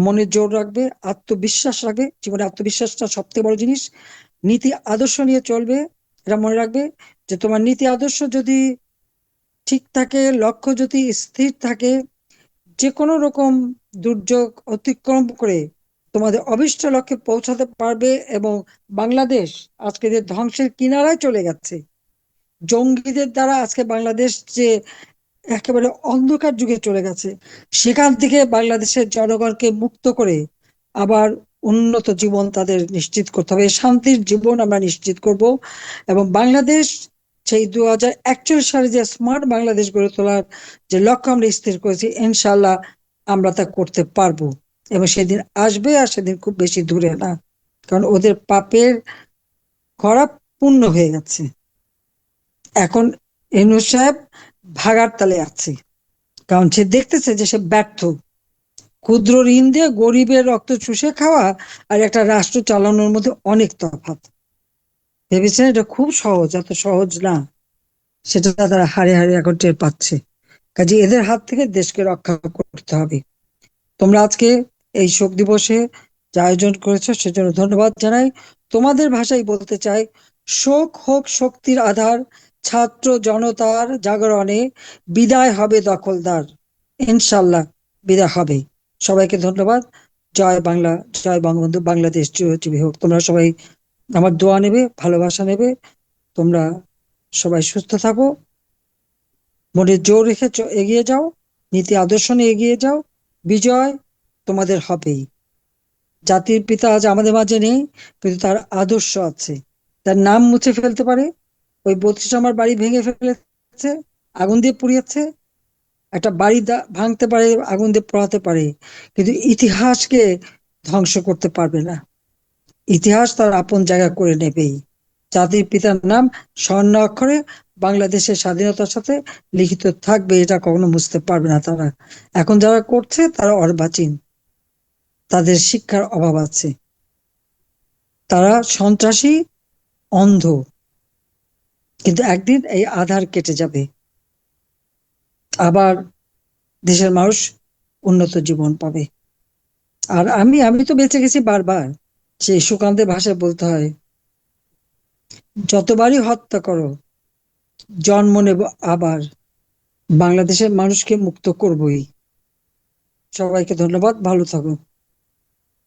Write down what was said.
মনে জোর রাখবে, আত্মবিশ্বাস রাখবে, জীবনে আত্মবিশ্বাসটা সবথেকে বড় জিনিস। নীতি আদর্শ নিয়ে চলবে, এটা মনে রাখবে যে তোমার নীতি আদর্শ যদি ঠিক থাকে, লক্ষ্য যদি স্থির থাকে যে কোনো রকম দুর্যোগ অতিক্রম করে তোমাদের অভিষ্ট লক্ষ্যে পৌঁছাতে পারবে এবং বাংলাদেশ আজকে যে ধ্বংসের কিনারায় চলে গেছে। জঙ্গিদের দ্বারা আজকে বাংলাদেশ যে একেবারে অন্ধকার যুগে চলে গেছে। সেখান থেকে বাংলাদেশের জনগণকে মুক্ত করে আবার উন্নত জীবন তাদের নিশ্চিত করতে হবে। শান্তির জীবন আমরা নিশ্চিত করব এবং বাংলাদেশ সেই দু হাজার একচল্লিশ সালে যে স্মার্ট বাংলাদেশ গড়ে তোলার যে লক্ষ্য আমরা স্থির করেছি ইনশাল্লাহ আমরা তা করতে পারব। এবং সেদিন আসবে আর সেদিন খুব বেশি দূরে না, কারণ ওদের পাপের করা পূর্ণ হয়ে গেছে। এখন এনু সাহেব ভাগার তালে আছে কারণ সে দেখতেছে যে সে ব্যর্থ। ক্ষুদ্র ঋণ দিয়ে গরিবের রক্ত চুষে খাওয়া আর একটা রাষ্ট্র চালানোর মধ্যে অনেক তফাৎ। ভেবেছেন এটা খুব সহজ, এত সহজ না। সেটা তারা হারে হারে এখন টের পাচ্ছে। কাজে এদের হাত থেকে দেশকে রক্ষা করতে হবে। তোমরা আজকে এই শোক দিবসে যে আয়োজন করেছ সেজন্য ধন্যবাদ জানাই। তোমাদের ভাষায় বলতে চাই, শোক হোক শক্তির আধার ছাত্র জনতার জাগরণে বিদায় হবে দখলদার। ইনশাল্লাহ বিদায় হবে। সবাইকে ধন্যবাদ। জয় বাংলা, জয় বঙ্গবন্ধু, বাংলাদেশ চিরজীবী হোক। তোমরা সবাই আমার দোয়া নেবে, ভালোবাসা নেবে। তোমরা সবাই সুস্থ থাকো। মনে জোর রেখে এগিয়ে যাও। নীতি আদর্শ নিয়ে এগিয়ে যাও। বিজয় তোমাদের হবেই। জাতির পিতা আজ আমাদের মাঝে নেই, কিন্তু তার আদর্শ আছে। তার নাম মুছে ফেলতে পারে। ওই বত্রিশ আমার বাড়ি ভেঙে ফেলেছে, আগুন দিয়ে পুড়িয়েছে, একটা বাড়ি ভাঙতে পারে, আগুন দিয়ে পোড়াতে পারে, কিন্তু ইতিহাসকে ধ্বংস করতে পারবে না। ইতিহাস তার আপন জায়গা করে নেবেই। জাতির পিতার নাম স্বর্ণ অক্ষরে বাংলাদেশের স্বাধীনতার সাথে লিখিত থাকবে, এটা কখনো বুঝতে পারবে না তারা। এখন যারা করছে, তারা অর্বাচীন। তাদের শিক্ষার অভাব আছে। তারা সন্ত্রাসী, অন্ধ। কিন্তু একদিন এই আধার কেটে যাবে। আবার দেশের মানুষ উন্নত জীবন পাবে। আর আমি আমি তো বেঁচে গেছি বারবার। সেই সুকান্তের ভাষায় বলতে হয়, যতবারই হত্যা করো, জন্ম নেব আবার। বাংলাদেশের মানুষকে মুক্ত করবই। সবাইকে ধন্যবাদ, ভালো থাকো।